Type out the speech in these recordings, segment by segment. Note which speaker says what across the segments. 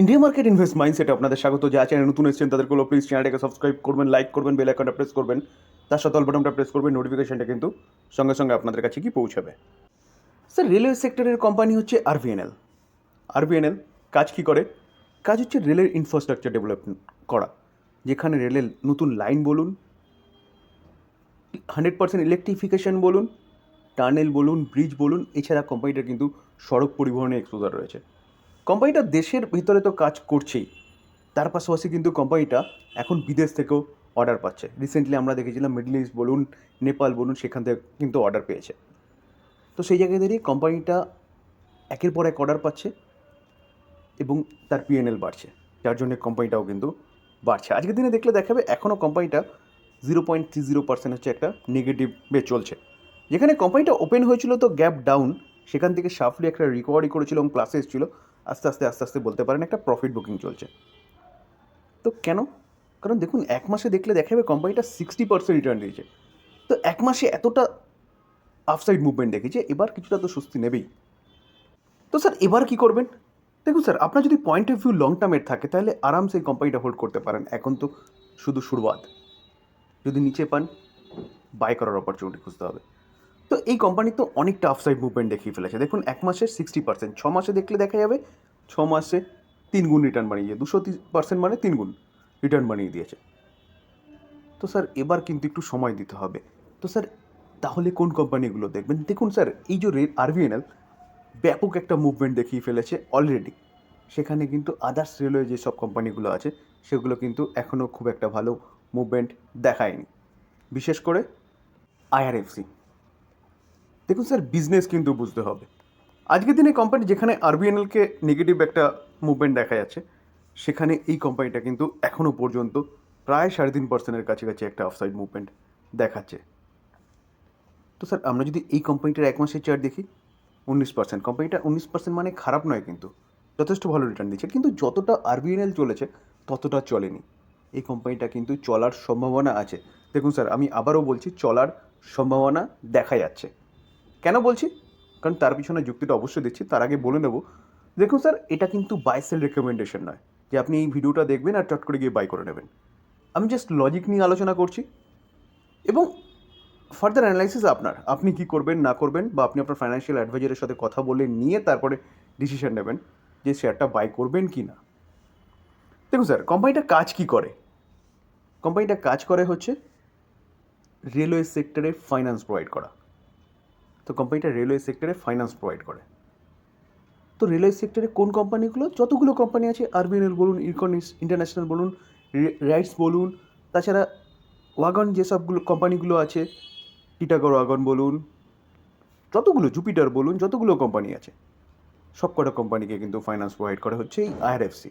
Speaker 1: India market invest মাইন্ডসেটে আপনাদের স্বাগত। যা চ্যানেল নতুন এসেছেন তাদেরগুলো প্লিজ চ্যানেলটাকে সাবস্ক্রাইব করবেন লাইক করবেন বেল আইকনটা প্রেস করবেন। তার সাথে অল বাটনটা প্রেস করবেন নোটিফিকেশনটা কিন্তু সঙ্গে সঙ্গে আপনাদের কাছে কি পৌঁছাবে। স্যার রেলওয়ে সেক্টরের কোম্পানি হচ্ছে আরভিএনএল আরভিএনএল কাজ কি করে? কাজ হচ্ছে রেলের ইনফ্রাস্ট্রাকচার ডেভেলপমেন্ট করা। যেখানে রেলের নতুন লাইন বলুন হান্ড্রেড পার্সেন্ট ইলেকট্রিফিকেশন বলুন টানেল বলুন ব্রিজ বলুন, এছাড়া কোম্পানিটার কিন্তু সড়ক পরিবহনে এক্সপোজার রয়েছে। কোম্পানিটা দেশের ভিতরে তো কাজ করছেই। তার পাশাপাশি কিন্তু কোম্পানিটা এখন বিদেশ থেকেও অর্ডার পাচ্ছে। রিসেন্টলি আমরা দেখেছিলাম মিডল ইস্ট বলুন নেপাল বলুন, সেখান থেকে কিন্তু অর্ডার পেয়েছে। তো সেই জায়গায় দাঁড়িয়ে কোম্পানিটা একের পর এক অর্ডার পাচ্ছে এবং তার পিএনএল বাড়ছে। যার জন্য কোম্পানিটাও কিন্তু বাড়ছে। আজকের দিনে দেখলে দেখাবে, এখনও কোম্পানিটা zero point three zero percent হচ্ছে একটা নেগেটিভে চলছে। যেখানে কোম্পানিটা ওপেন হয়েছিল তো গ্যাপ ডাউন সেখান থেকে সাফলি একটা রিকভারি করেছিল এবং ক্লাসে এসেছিল। আস্তে আস্তে আস্তে আস্তে বলতে পারেন একটা প্রফিট বুকিং চলছে। তো কেন? কারণ দেখুন, এক মাসে দেখলে দেখা যাবে কোম্পানিটা সিক্সটি পার্সেন্ট রিটার্ন দিয়েছে। তো এক মাসে এতটা আফসাইড মুভমেন্ট দেখেছে, এবার কিছুটা তো স্বস্তি নেবেই। তো স্যার এবার কি করবেন? দেখুন স্যার আপনার যদি পয়েন্ট অফ ভিউ লং টার্মের থাকে, তাহলে আরামসে এই কোম্পানিটা হোল্ড করতে পারেন। এখন তো শুধু শুরুয়াত। যদি নিচে পান বাই করার অপরচুনিটি খুঁজতে হবে। তো এই কোম্পানি তো অনেকটা আফসাইড মুভমেন্ট দেখিয়ে ফেলেছে। দেখুন, এক মাসে সিক্সটি পার্সেন্ট ছ মাসে দেখলে দেখা যাবে ছ মাসে তিন গুণ রিটার্ন বানিয়ে দুশো পার্সেন্ট মানে তিন গুণ রিটার্ন বানিয়ে দিয়েছে। তো স্যার এবার কিন্তু একটু সময় দিতে হবে। তো স্যার তাহলে কোন কোম্পানিগুলো দেখবেন? দেখুন স্যার এই যে রেল আরভিএনএল ব্যাপক একটা মুভমেন্ট দেখিয়ে ফেলেছে অলরেডি সেখানে কিন্তু আদার্স রেলওয়ে যেসব কোম্পানিগুলো আছে, সেগুলো কিন্তু এখনও খুব একটা ভালো মুভমেন্ট দেখায়নি। বিশেষ করে আইআরএফসি দেখুন স্যার বিজনেস কিন্তু বুঝতে হবে। আজকের দিনে কোম্পানি যেখানে আরবিএনএলকে নেগেটিভ একটা মুভমেন্ট দেখা যাচ্ছে সেখানে এই কোম্পানিটা কিন্তু এখনও পর্যন্ত প্রায় সাড়ে তিন পার্সেন্টের কাছাকাছি একটা অফসাইড মুভমেন্ট দেখাচ্ছে। তো স্যার, আমরা যদি এই কোম্পানিটার এক মাসের চার্ট দেখি, উনিশ পার্সেন্ট কোম্পানিটা উনিশ পার্সেন্ট মানে খারাপ নয় কিন্তু, যথেষ্ট ভালো রিটার্ন দিচ্ছে। কিন্তু যতটা আরবিএনএল চলেছে, ততটা চলেনি। এই কোম্পানিটা কিন্তু চলার সম্ভাবনা আছে। দেখুন স্যার, আমি আবারও বলছি, চলার সম্ভাবনা দেখা যাচ্ছে। কেন বলছি? কারণ তার পিছনে যুক্তিটা অবশ্যই দিচ্ছি তার আগে বলে নেব। দেখুন স্যার, এটা কিন্তু বাই সেল রেকমেন্ডেশন নয়, যে আপনি এই ভিডিওটা দেখবেন আর চট করে গিয়ে বাই করে নেবেন। আমি জাস্ট লজিক নিয়ে আলোচনা করছি। এবং ফার্দার অ্যানালাইসিস আপনার, আপনি কি করবেন, না করবেন, বা আপনি আপনার ফাইন্যান্সিয়াল অ্যাডভাইজারের সাথে কথা বলে নিয়ে তারপরে ডিসিশন নেবেন যে শেয়ারটা বাই করবেন কি না। দেখুন স্যার কোম্পানিটা কাজ কি করে? কোম্পানিটা কাজ করে হচ্ছে রেলওয়ে সেক্টরে ফাইন্যান্স প্রোভাইড করা। তো কোম্পানিটা রেলওয়ে সেক্টরে ফাইন্যান্স প্রোভাইড করে। তো রেলওয়ে সেক্টরে কোন কোম্পানিগুলো যতগুলো কোম্পানি আছে আরবিএনএল বলুন ইকনিস ইন্টারন্যাশনাল বলুন রাইটস বলুন, তাছাড়া ওয়াগন যেসবগুলো কোম্পানিগুলো আছে টিটাগড় ওয়াগন বলুন, যতগুলো জুপিটার বলুন, যতগুলো কোম্পানি আছে সব কটা কোম্পানিকে কিন্তু ফাইন্যান্স প্রোভাইড করা হচ্ছে এই আইআরএফসি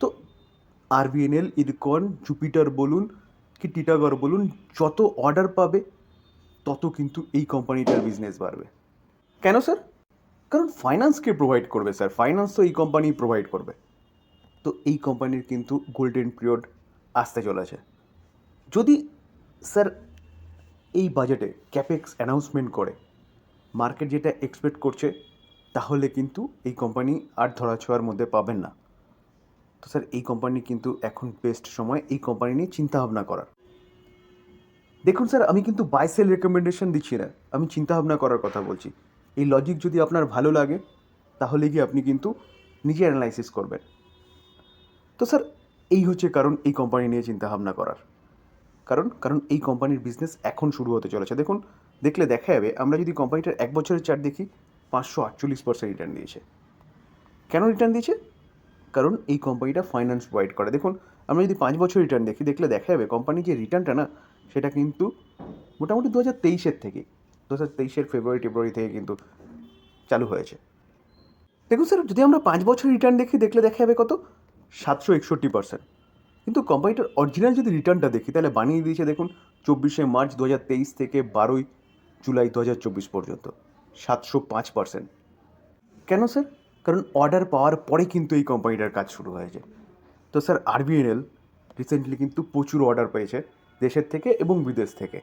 Speaker 1: তো আরবিএনএল ইরকন জুপিটার বলুন, কি টিটাগড় বলুন, যত অর্ডার পাবে তত কিন্তু এই কোম্পানিটার বিজনেস বাড়বে। কেন স্যার কারণ ফাইন্যান্সকে প্রোভাইড করবে স্যার ফাইন্যান্স তো এই কোম্পানি প্রোভাইড করবে। তো এই কোম্পানির কিন্তু গোল্ডেন পিরিয়ড আসতে চলেছে। যদি স্যার এই বাজেটে ক্যাপেক্স অ্যানাউন্সমেন্ট করে মার্কেট যেটা এক্সপেক্ট করছে, তাহলে কিন্তু এই কোম্পানি আর ধরাছোঁয়ার মধ্যে পাবেন না। তো স্যার এই কোম্পানি কিন্তু এখন বেস্ট সময় এই কোম্পানি নিয়ে চিন্তাভাবনা করার। দেখুন স্যার, আমি কিন্তু বাই সেল রেকমেন্ডেশন দিচ্ছি না। আমি চিন্তাভাবনা করার কথা বলছি। এই লজিক যদি আপনার ভালো লাগে, তাহলে গিয়ে আপনি কিন্তু নিজে অ্যানালাইসিস করবেন। তো স্যার, এই হচ্ছে কারণ এই কোম্পানি নিয়ে চিন্তাভাবনা করার। কারণ কারণ এই কোম্পানির বিজনেস এখন শুরু হতে চলেছে। দেখুন, দেখলে দেখা যাবে, আমরা যদি কোম্পানিটার এক বছরের চার্ট দেখি, পাঁচশো আটচল্লিশ পার্সেন্ট রিটার্ন দিয়েছে। কেন রিটার্ন দিয়েছে? কারণ এই কোম্পানিটা ফাইন্যান্স প্রোভাইড করে। দেখুন, আমরা যদি পাঁচ বছর রিটার্ন দেখি, দেখলে দেখা যাবে কোম্পানির যে রিটার্নটা না সেটা কিন্তু মোটামুটি দু হাজার তেইশের থেকে দু হাজার তেইশের ফেব্রুয়ারি টেব্রুয়ারি থেকে কিন্তু চালু হয়েছে। দেখুন স্যার, যদি আমরা পাঁচ বছর রিটার্ন দেখি, দেখলে দেখা যাবে কত? সাতশো একষট্টি পার্সেন্ট কিন্তু কোম্পানিটার অরিজিনাল যদি রিটার্নটা দেখি, তাহলে বানিয়ে দিয়েছে দেখুন চব্বিশে মার্চ দু হাজার তেইশ থেকে বারোই জুলাই দু হাজার চব্বিশ পর্যন্ত, সাতশো পাঁচ পার্সেন্ট কেন স্যার? কারণ অর্ডার পাওয়ার পরে কিন্তু এই কোম্পানিটার কাজ শুরু হয়েছে। তো স্যার আরবিএনএল রিসেন্টলি কিন্তু প্রচুর অর্ডার পেয়েছে। দেশের থেকে এবং বিদেশ থেকে।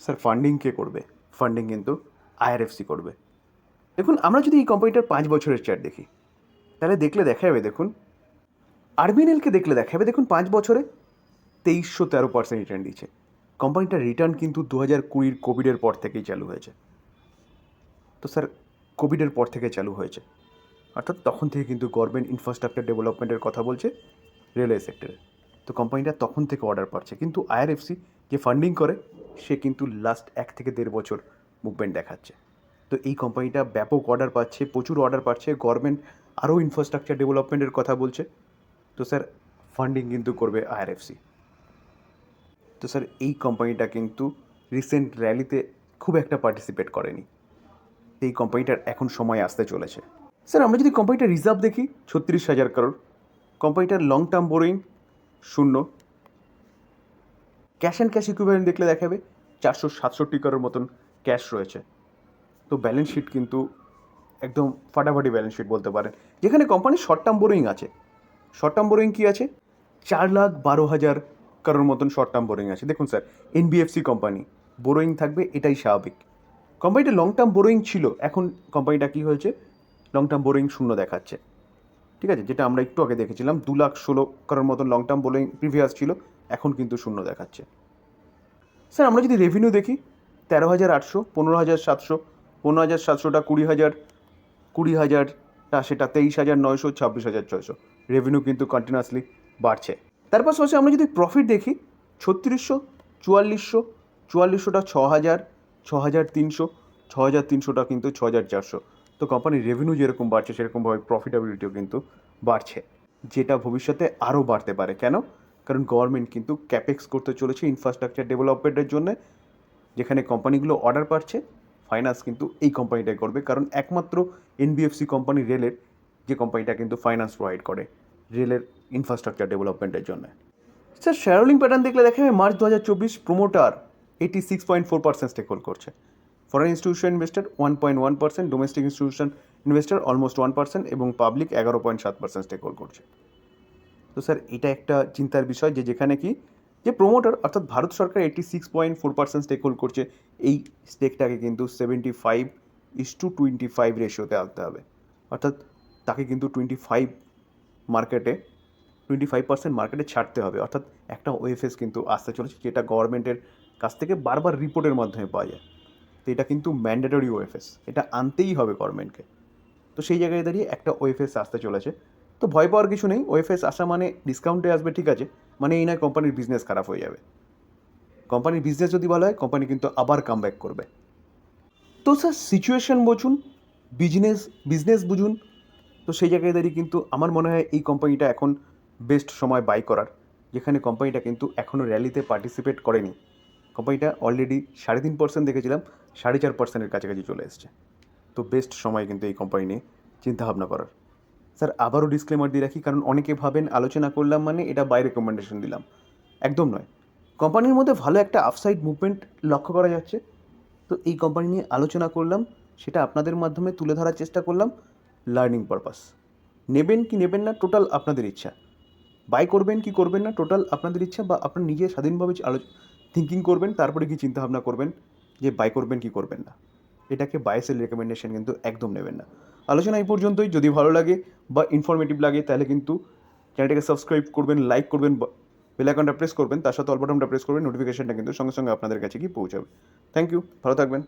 Speaker 1: স্যার ফান্ডিং কে করবে? ফান্ডিং কিন্তু আইআরএফসি করবে। দেখুন, আমরা যদি এই কোম্পানিটার পাঁচ বছরের চার্ট দেখি, তাহলে দেখলে দেখা যাবে দেখুন আরবিএনএলকে দেখলে দেখা যাবে দেখুন, পাঁচ বছরে তেইশশো তেরো পার্সেন্ট রিটার্ন দিচ্ছে কোম্পানিটার রিটার্ন কিন্তু দু হাজার কুড়ির কোভিডের পর থেকেই চালু হয়েছে। তো স্যার, কোভিডের পর থেকে চালু হয়েছে। অর্থাৎ তখন থেকে কিন্তু গভর্নমেন্ট ইনফ্রাস্ট্রাকচার ডেভেলপমেন্টের কথা বলছে রেলওয়ে সেক্টরে তো কোম্পানিটা তখন থেকে অর্ডার পাচ্ছে। কিন্তু আইআরএফসি যে ফান্ডিং করে, সে কিন্তু লাস্ট এক থেকে দেড় বছর মুভমেন্ট দেখাচ্ছে। তো এই কোম্পানিটা ব্যাপক অর্ডার পাচ্ছে, প্রচুর অর্ডার পাচ্ছে গভর্নমেন্ট আরও ইনফ্রাস্ট্রাকচার ডেভেলপমেন্টের কথা বলছে। তো স্যার ফান্ডিং কিন্তু করবে আইআরএফসি তো স্যার এই কোম্পানিটা কিন্তু রিসেন্ট র্যালিতে খুব একটা পার্টিসিপেট করেনি। এই কোম্পানিটার এখন সময় আসতে চলেছে। স্যার আমরা যদি কোম্পানিটার রিজার্ভ দেখি, ছত্রিশ হাজার কারোর কোম্পানিটার লং টার্ম বোরিং শূন্য। ক্যাশ অ্যান্ড ক্যাশ ইকুইভ্যালেন্ট দেখলে দেখাবে চারশো সাতষট্টি কারোর মতন ক্যাশ রয়েছে। তো ব্যালেন্স শিট কিন্তু একদম ফাটাফাটি ব্যালেন্স শিট বলতে পারেন। যেখানে কোম্পানির শর্ট টার্ম বোরিং আছে। শর্ট টার্ম বোরিং কী আছে? চার লাখ বারো হাজার কারোর মতন শর্ট টার্ম বোরিং আছে। দেখুন স্যার এনবিএফসি কোম্পানি বোরোয়িং থাকবে, এটাই স্বাভাবিক। কোম্পানিটা লং টার্ম বোরোয়িং ছিল, এখন কোম্পানিটা কী হয়েছে? লং টার্ম বোরোয়িং শূন্য দেখাচ্ছে। ঠিক আছে? যেটা আমরা একটু আগে দেখেছিলাম। দু লাখ ষোলো কারোর মতন লং টার্ম বোরোয়িং প্রিভিয়াস ছিল, এখন কিন্তু শূন্য দেখাচ্ছে। স্যার, আমরা যদি রেভিনিউ দেখি, তেরো হাজার আটশো, পনেরো হাজার সাতশো, পনেরো হাজার সাতশোটা, কুড়ি হাজার, কুড়ি হাজারটা সেটা তেইশ হাজার নয়শো, ছাব্বিশ হাজার ছয়শো। রেভিনিউ কিন্তু কন্টিনিউয়াসলি বাড়ছে। তার পাশাপাশি আমরা যদি প্রফিট দেখি, ছত্রিশশো, চুয়াল্লিশশো, চুয়াল্লিশশোটা ছ হাজার ছ হাজার তিনশো, ছ হাজার তিনশোটা কিন্তু ছ হাজার চারশো। তো কোম্পানির রেভিনিউ যেরকম বাড়ছে, সেরকমভাবে প্রফিটেবিলিটিও কিন্তু বাড়ছে, যেটা ভবিষ্যতে আরও বাড়তে পারে। কেন? কারণ গভর্নমেন্ট কিন্তু ক্যাপেক্স করতে চলেছে ইনফ্রাস্ট্রাকচার ডেভেলপমেন্টের জন্য, যেখানে কোম্পানিগুলো অর্ডার পাচ্ছে ফাইন্যান্স কিন্তু এই কোম্পানিটাই করবে। কারণ একমাত্র এনবিএফসি কোম্পানি রেলের যে কোম্পানিটা কিন্তু ফাইন্যান্স প্রোভাইড করে রেলের ইনফ্রাস্ট্রাকচার ডেভেলপমেন্টের জন্য। স্যার শেয়ার হোল্ডিং প্যাটার্ন দেখলে দেখা যাবে মার্চ দু হাজার চব্বিশ promoter eighty six point four percent stake hold করছে। Foreign institution investor one point one percent domestic institution investor almost one percent এবং পাবলিক এগারো পয়েন্ট সাত পার্সেন্ট স্টেক হোল্ড করছে। তো স্যার, এটা একটা চিন্তার বিষয় যে যেখানে কি, যে প্রোমোটার অর্থাৎ ভারত সরকার eighty six point four percent stake hold করছে। এই স্টেকটাকে কিন্তু seventy five is two twenty five রেশিওতে আনতে হবে। অর্থাৎ তাকে কিন্তু টোয়েন্টি ফাইভ মার্কেটে টোয়েন্টি ফাইভ পার্সেন্ট মার্কেটে ছাড়তে হবে। অর্থাৎ একটা ওএফএস কিন্তু আসতে চলেছে, যেটা গভর্নমেন্টের কাছ থেকে বারবার রিপোর্টের মাধ্যমে পাওয়া যায়। তো এটা কিন্তু ম্যান্ডেটরি ওএফএস এটা আনতেই হবে গভর্নমেন্টকে তো সেই জায়গায় দাঁড়িয়ে একটা ওএফএস আসতে চলেছে। তো ভয় পাওয়ার কিছু নেই ওএফএস আসা মানে ডিসকাউন্টে আসবে, ঠিক আছে মানে এই নয় কোম্পানির বিজনেস খারাপ হয়ে যাবে। কোম্পানির বিজনেস যদি ভালো হয় কোম্পানি কিন্তু আবার কাম ব্যাক করবে। তো স্যার সিচুয়েশন বুঝুন বিজনেস বিজনেস বুঝুন। তো সেই জায়গায় দাঁড়িয়ে কিন্তু আমার মনে হয় এই কোম্পানিটা এখন বেস্ট সময় বাই করার, যেখানে কোম্পানিটা কিন্তু এখনও র্যালিতে পার্টিসিপেট করেনি। কোম্পানিটা অলরেডি সাড়ে তিন পার্সেন্ট দেখেছিলাম, সাড়ে চার পার্সেন্টের কাছাকাছি চলে এসছে। তো বেস্ট সময় কিন্তু এই কোম্পানি নিয়ে চিন্তাভাবনা করার। স্যার আবারও ডিসক্লেমার দিয়ে রাখি, কারণ অনেকে ভাবেন, আলোচনা করলাম মানে এটা বাই রেকমেন্ডেশন দিলাম। একদম নয়। কোম্পানির মধ্যে ভালো একটা আফসাইড মুভমেন্ট লক্ষ্য করা যাচ্ছে। তো এই কোম্পানি নিয়ে আলোচনা করলাম, সেটা আপনাদের মাধ্যমে তুলে ধরার চেষ্টা করলাম লার্নিং পারপাস নেবেন কি নেবেন না টোটাল আপনাদের ইচ্ছা। বাই করবেন কি করবেন না টোটাল আপনাদের ইচ্ছা বা আপনার নিজে স্বাধীনভাবে আলো থিঙ্কিং করবেন, তারপরে কি চিন্তা ভাবনা করবেন যে বাই করবেন কি করবেন না। এটাকে বায়াসেল রেকমেন্ডেশন কিন্তু একদম নেবেন না। আলোচনা এই পর্যন্তই। যদি ভালো লাগে বা ইনফরমেটিভ লাগে, তাহলে কিন্তু চ্যানেলটাকে সাবস্ক্রাইব করবেন লাইক করবেন বেল আইকনটা প্রেস করবেন, তার সাথে অল বাটনটা প্রেস করবেন নোটিফিকেশনটা কিন্তু সঙ্গে সঙ্গে আপনাদের কাছে কি পৌঁছাবে। থ্যাংক ইউ ভালো থাকবেন।